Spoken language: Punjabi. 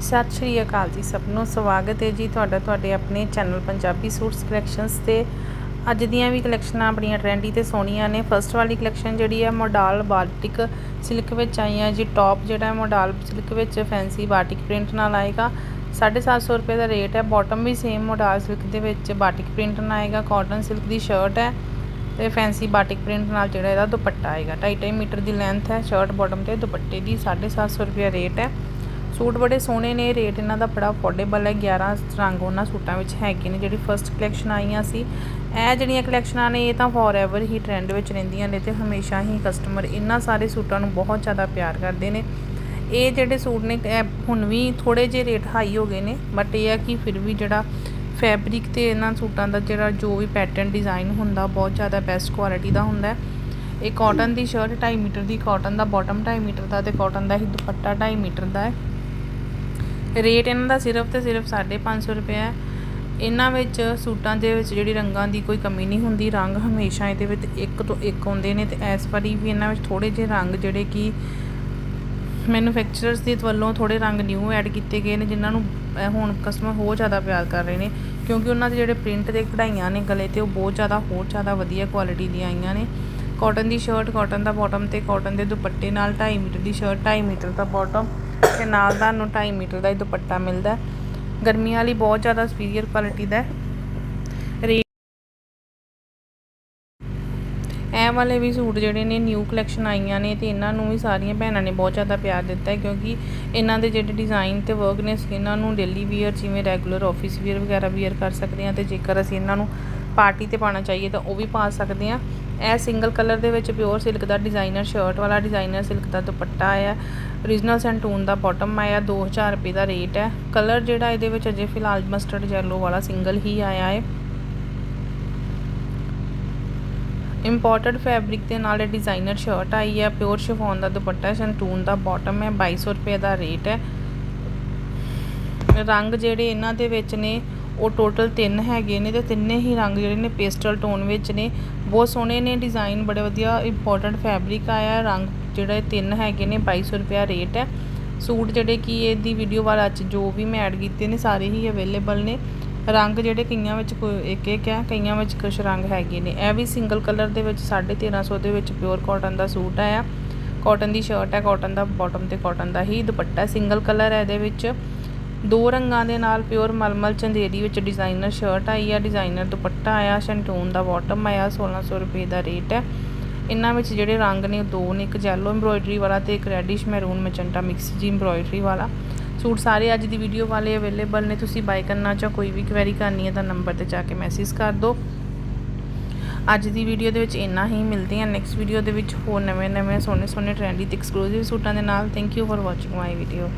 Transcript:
ਸਤਿ ਸ਼੍ਰੀ ਅਕਾਲ ਜੀ ਸਭ ਨੂੰ। ਸਵਾਗਤ ਹੈ ਜੀ ਤੁਹਾਡਾ ਤੁਹਾਡੇ ਆਪਣੇ ਚੈਨਲ ਪੰਜਾਬੀ ਸੂਟਸ ਕਲੈਕਸ਼ਨਸ ਤੇ। ਅੱਜ ਦੀਆਂ ਵੀ ਕਲੈਕਸ਼ਨਾਂ ਬੜੀਆਂ ਟ੍ਰੈਂਡੀ ਤੇ ਸੋਹਣੀਆਂ ਨੇ। ਫਰਸਟ ਵਾਲੀ ਕਲੈਕਸ਼ਨ ਜਿਹੜੀ ਹੈ ਮੋਡਲ ਬਾਲਟਿਕ ਸਿਲਕ ਵਿੱਚ ਆਈਆਂ ਜੀ। ਟੌਪ ਜਿਹੜਾ ਹੈ, ਮੋਡਲ ਸਿਲਕ ਵਿੱਚ ਫੈਂਸੀ ਬਾਟਿਕ ਪ੍ਰਿੰਟ ਨਾਲ ਆਏਗਾ। 750 ਰੁਪਏ ਦਾ ਰੇਟ ਹੈ। ਬਾਟਮ ਵੀ ਸੇਮ ਮੋਡਲ ਸਿਲਕ ਦੇ ਵਿੱਚ ਬਾਟਿਕ ਪ੍ਰਿੰਟ ਨਾਲ ਆਏਗਾ। ਕਾਟਨ ਸਿਲਕ ਦੀ ਸ਼ਰਟ ਹੈ ਤੇ ਫੈਂਸੀ ਬਾਟਿਕ ਪ੍ਰਿੰਟ ਨਾਲ ਜਿਹੜਾ ਇਹਦਾ ਦੁਪੱਟਾ ਆਏਗਾ। 2.5 ਮੀਟਰ ਦੀ ਲੈਂਥ ਹੈ। ਸ਼ਰਟ ਬਾਟਮ ਤੇ ਦੁਪੱਟੇ ਦੀ 750 ਰੁਪਏ ਰੇਟ ਹੈ। ਸੂਟ ਬੜੇ ਸੋਹਣੇ ਨੇ, ਰੇਟ ਇਹਨਾਂ ਦਾ ਬੜਾ ਅਫੋਰਡੇਬਲ ਹੈ 11 ਰੰਗ ਉਹਨਾਂ ਸੂਟਾਂ ਵਿੱਚ ਹੈਗੇ ਨੇ, ਜਿਹੜੀ ਫਰਸਟ ਕਲੈਕਸ਼ਨ ਆਈਆਂ ਸੀ। ਇਹ ਜਿਹੜੀਆਂ ਕਲੈਕਸ਼ਨਾਂ ਨੇ, ਇਹ ਤਾਂ ਫੋਰਐਵਰ ਹੀ ਟ੍ਰੈਂਡ ਵਿੱਚ ਰਹਿੰਦੀਆਂ ਨੇ ਤੇ ਹਮੇਸ਼ਾ ਹੀ ਕਸਟਮਰ ਇਹਨਾਂ ਸਾਰੇ ਸੂਟਾਂ ਨੂੰ ਬਹੁਤ ਜ਼ਿਆਦਾ ਪਿਆਰ ਕਰਦੇ ਨੇ। ਇਹ ਜਿਹੜੇ ਸੂਟ ਨੇ, ਇਹ ਹੁਣ ਵੀ ਥੋੜੇ ਜਿਹੇ ਰੇਟ ਹਾਈ ਹੋ ਗਏ ਨੇ ਬਟ ਇਹ ਹੈ ਕਿ ਫਿਰ ਵੀ ਜਿਹੜਾ ਫੈਬਰਿਕ ਤੇ ਇਹਨਾਂ ਸੂਟਾਂ ਦਾ ਜਿਹੜਾ ਜੋ ਵੀ ਪੈਟਰਨ ਡਿਜ਼ਾਈਨ ਹੁੰਦਾ, ਬਹੁਤ ਜ਼ਿਆਦਾ ਬੈਸਟ ਕੁਆਲਿਟੀ ਦਾ ਹੁੰਦਾ। ਇਹ ਕਾਟਨ ਦੀ ਸ਼ਰਟ 2.5 ਮੀਟਰ ਦੀ ਕਾਟਨ ਦਾ ਬਾਟਮ 2.5 ਮੀਟਰ ਦਾ ਤੇ ਕਾਟਨ ਦਾ ਹੀ ਦੁਪੱਟਾ 2.5 ਮੀਟਰ ਦਾ ਹੈ। ਰੇਟ ਇਹਨਾਂ ਦਾ ਸਿਰਫ ਤੇ ਸਿਰਫ 550 ਰੁਪਏ ਹੈ। ਇਹਨਾਂ ਵਿੱਚ ਸੂਟਾਂ ਦੇ ਵਿੱਚ ਜਿਹੜੀ ਰੰਗਾਂ ਦੀ ਕੋਈ ਕਮੀ ਨਹੀਂ ਹੁੰਦੀ, ਰੰਗ ਹਮੇਸ਼ਾ ਇਹਦੇ ਵਿੱਚ ਇੱਕ ਤੋਂ ਇੱਕ ਆਉਂਦੇ ਨੇ ਤੇ ਇਸ ਵਾਰੀ ਵੀ ਇਹਨਾਂ ਵਿੱਚ ਥੋੜੇ ਜਿਹੇ ਰੰਗ ਜਿਹੜੇ ਕਿ ਮੈਨੂਫੈਕਚਰਰਸ ਦੇ ਵੱਲੋਂ ਥੋੜੇ ਰੰਗ ਨਿਊ ਐਡ ਕੀਤੇ ਗਏ ਨੇ, ਜਿਨ੍ਹਾਂ ਨੂੰ ਹੁਣ ਕਸਟਮਰ ਹੋਰ ਜ਼ਿਆਦਾ ਪਿਆਰ ਕਰ ਰਹੇ ਨੇ। ਕਿਉਂਕਿ ਉਹਨਾਂ ਦੇ ਜਿਹੜੇ ਪ੍ਰਿੰਟ ਦੇ ਕਢਾਈਆਂ ਨੇ ਗਲੇ ਤੇ, ਉਹ ਬਹੁਤ ਜ਼ਿਆਦਾ, ਹੋਰ ਜ਼ਿਆਦਾ ਵਧੀਆ ਕੁਆਲਿਟੀ ਦੀਆਂ ਆਈਆਂ ਨੇ। ਕਾਟਨ ਦੀ ਸ਼ਰਟ ਕਾਟਨ ਦਾ ਬਾਟਮ ਤੇ ਕਾਟਨ ਦੇ ਦੁਪੱਟੇ ਨਾਲ 2.5 ਮੀਟਰ ਦੀ ਸ਼ਰਟ 2.5 ਮੀਟਰ ਦਾ ਬਾਟਮ ਤੇ ਨਾਲ ਤੁਹਾਨੂੰ 2.5 ਮੀਟਰ ਦਾ ਹੀ ਦੁਪੱਟਾ ਮਿਲਦਾ ਗਰਮੀਆਂ ਵਾਲੀ ਬਹੁਤ ਜ਼ਿਆਦਾ ਸੁਪੀਰੀਅਰ ਕੁਆਲਿਟੀ ਦਾ ਹੈ। ਰੇਟ ਇਹ ਵਾਲੇ ਵੀ ਸੂਟ ਜਿਹੜੇ ਨੇ ਨਿਊ ਕਲੈਕਸ਼ਨ ਆਈਆਂ ਨੇ ਤੇ ਇਹਨਾਂ ਨੂੰ ਵੀ ਸਾਰੀਆਂ ਭੈਣਾਂ ਨੇ ਬਹੁਤ ਜ਼ਿਆਦਾ ਪਿਆਰ ਦਿੱਤਾ ਹੈ ਕਿਉਂਕਿ ਇਹਨਾਂ ਦੇ ਜਿਹੜੇ ਡਿਜ਼ਾਈਨ ਤੇ ਵਰਕ ਨੇ, ਅਸੀਂ ਇਹਨਾਂ ਨੂੰ ਡੇਲੀ ਵੀਅਰ ਜਿਵੇਂ ਰੈਗੂਲਰ ਆਫਿਸ ਵੀਅਰ ਵਗੈਰਾ ਵੀਅਰ ਕਰ ਸਕਦੇ ਹਾਂ ਤੇ ਜੇਕਰ ਅਸੀਂ ਇਹਨਾਂ ਨੂੰ ਪਾਰਟੀ ਤੇ ਪਾਣਾ ਚਾਹੀਏ ਤਾਂ ਉਹ ਵੀ ਪਾ ਸਕਦੇ ਹਾਂ ਇਹ ਸਿੰਗਲ ਕਲਰ ਦੇ ਵਿੱਚ ਪਿਓਰ ਸਿਲਕ ਦਾ ਡਿਜ਼ਾਈਨਰ ਸ਼ਰਟ ਵਾਲਾ ਡਿਜ਼ਾਈਨਰ ਸਿਲਕ ਦਾ ਦੁਪੱਟਾ ਆਇਆ origignal ਸੈਂਟੂਨ ਦਾ ਬਾਟਮ ਆਇਆ 2000 ਰੁਪਏ ਦਾ ਰੇਟ ਹੈ। ਕਲਰ ਜਿਹੜਾ ਇਹਦੇ ਵਿੱਚ ਅਜੇ ਫਿਲਹਾਲ ਮਸਟਰਡ ਯੈਲੋ ਵਾਲਾ ਸਿੰਗਲ ਹੀ ਆਇਆ ਹੈ। ਇੰਪੋਰਟਡ ਫੈਬਰਿਕ ਦੇ ਨਾਲ ਇਹ ਡਿਜ਼ਾਈਨਰ ਸ਼ਰਟ ਆਈ ਹੈ। ਪਿਓਰ ਸ਼ਿਫੋਨ ਦਾ ਦੁਪੱਟਾ ਸੈਂਟੂਨ ਦਾ ਬਾਟਮ ਹੈ। 2200 ਰੁਪਏ ਦਾ ਰੇਟ ਹੈ। ਰੰਗ ਜਿਹੜੇ ਇਹਨਾਂ ਦੇ ਵਿੱਚ ਨੇ ਉਹ ਟੋਟਲ ਤਿੰਨ ਹੈਗੇ ਨੇ ਤੇ ਤਿੰਨੇ ਹੀ ਰੰਗ ਜਿਹੜੇ ਨੇ ਪੇਸਟਲ ਟੋਨ ਵਿੱਚ ਨੇ। ਬਹੁਤ ਸੋਹਣੇ ਨੇ ਡਿਜ਼ਾਈਨ ਬੜੇ ਵਧੀਆ ਇੰਪੋਰਟੈਂਟ ਫੈਬਰਿਕ ਆਇਆ, ਰੰਗ ਜਿਹੜਾ ਤਿੰਨ ਹੈਗੇ ਨੇ 2200 ਰੁਪਏ ਰੇਟ ਹੈ। ਸੂਟ ਜਿਹੜੇ ਕੀ ਇਹਦੀ ਵੀਡੀਓ ਵਾਲਾ ਅੱਜ ਜੋ ਵੀ ਮੈਂ ਐਡ ਕੀਤੇ ਨੇ, ਸਾਰੇ ਹੀ ਅਵੇਲੇਬਲ ਨੇ। ਰੰਗ ਜਿਹੜੇ ਕਈਆਂ ਵਿੱਚ ਕੋਈ ਇੱਕ ਇੱਕ ਹੈ, ਕਈਆਂ ਵਿੱਚ ਕੁਝ ਰੰਗ ਹੈਗੇ ਨੇ। ਇਹ ਵੀ ਸਿੰਗਲ ਕਲਰ ਦੇ ਵਿੱਚ 1350 ਦੇ ਵਿੱਚ ਪਿਓਰ ਕਾਟਨ ਦਾ ਸੂਟ ਆਇਆ। ਕਾਟਨ ਦੀ ਸ਼ਰਟ ਹੈ ਕਾਟਨ ਦਾ ਬਾਟਮ ਤੇ ਕਾਟਨ ਦਾ ਹੀ ਦੁਪੱਟਾ ਸਿੰਗਲ ਕਲਰ ਹੈ ਇਹਦੇ ਵਿੱਚ। ਦੋ ਰੰਗਾਂ ਦੇ ਨਾਲ ਪਿਓਰ ਮਲਮਲ ਚੰਦੇਰੀ ਵਿੱਚ ਡਿਜ਼ਾਈਨਰ ਸ਼ਰਟ ਆਈ ਆ, ਡਿਜ਼ਾਈਨਰ ਦੁਪੱਟਾ ਆਇਆ, ਸ਼ੈਂਟੂਨ ਦਾ ਬਾਟਮ ਆਇਆ 1600 ਰੁਪਏ ਦਾ ਰੇਟ ਹੈ। ਇਹਨਾਂ ਵਿੱਚ ਜਿਹੜੇ ਰੰਗ ਨੇ ਉਹ ਦੋ ਨੇ, ਇੱਕ ਜੈਲੋ ਐਮਬ੍ਰੋਇਡਰੀ ਵਾਲਾ ਤੇ ਇੱਕ ਰੈਡਿਸ਼ ਮੈਰੂਨ ਮੈਜੈਂਟਾ ਮਿਕਸ ਜੀ ਐਮਬ੍ਰੋਇਡਰੀ ਵਾਲਾ। ਸੂਟ ਸਾਰੇ ਅੱਜ ਦੀ ਵੀਡੀਓ ਵਾਲੇ ਅਵੇਲੇਬਲ ਨੇ, ਤੁਸੀਂ ਬਾਈ ਕਰਨਾ ਚਾਹ, ਕੋਈ ਵੀ ਕੁਐਰੀ ਕਰਨੀ ਹੈ ਤਾਂ ਨੰਬਰ ਤੇ ਜਾ ਕੇ ਮੈਸੇਜ ਕਰ ਦਿਓ। ਅੱਜ ਦੀ ਵੀਡੀਓ ਦੇ ਵਿੱਚ ਇੰਨਾ ਹੀ, ਮਿਲਦੇ ਹਾਂ ਨੈਕਸਟ ਵੀਡੀਓ ਦੇ ਵਿੱਚ ਹੋਰ ਨਵੇਂ ਨਵੇਂ ਸੋਹਣੇ ਸੋਹਣੇ ਟ੍ਰੈਂਡੀ ਤੇ ਐਕਸਕਲੂਸਿਵ ਸੂਟਾਂ ਦੇ ਨਾਲ। Thank you for watching my video